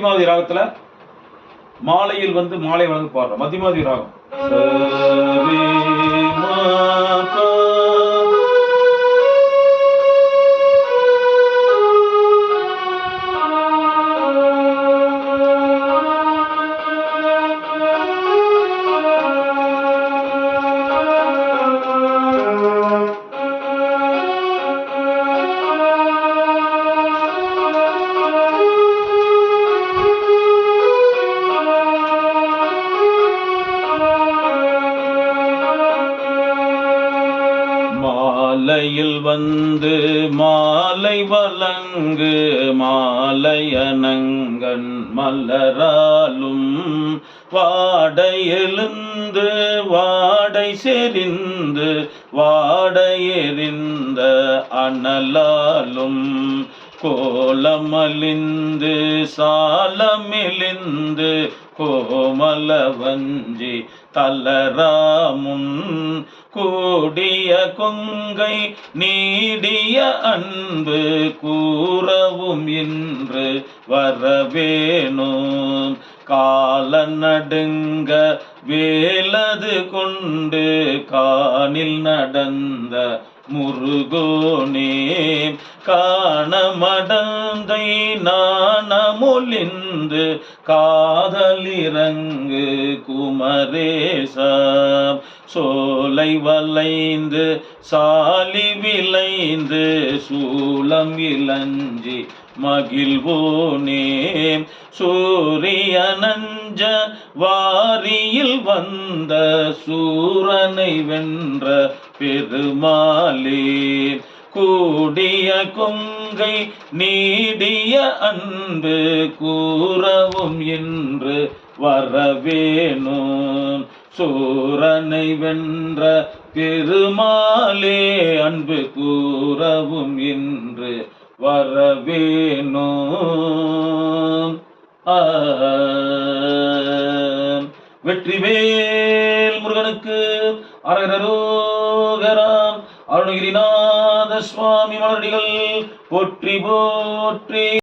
மத்தியமாவதி ராகத்துல மாலையில் வந்து மாலை வழங்க பாடுறோம் மத்தியமாவதி ராகம் மாலையில் வந்து மாலை வழங்கு மாலையனங்கன் மலராலும் வாடை எழுந்து வாடை செறிந்து வாடை எறிந்த அனலாலும் கோலமலிந்து சாலமெலிந்து கோமல வஞ்சி தலராமுன் கூடிய கொங்கை நீடிய அன்பு கூறவும் இன்று வரவேணும். கால நடுங்க வேலது கொண்டு காணில் நடந்த முருகோனே காண மடந்தை காணமடந்தை நாணமொழிந்து காதலிறங்கு குமரேசா சோலை வளைந்து சாலி விளைந்து சூலம் இளஞ்சி மகிழ்வோனே சூரியனஞ்ச வாரியில் வந்த சூரனை வென்ற பெருமாளே. கூடிய கொங்கை நீடிய அன்பு கூறவும் என்று வரவேணும் சூரனை வென்ற திருமாலே அன்பு கூறவும் என்று வரவேணும் ஆம். வெற்றிவேல் முருகனுக்கு அரகரோகராம் அருணகிரிநாத சுவாமி மலரடிகள் போற்றி போற்றி.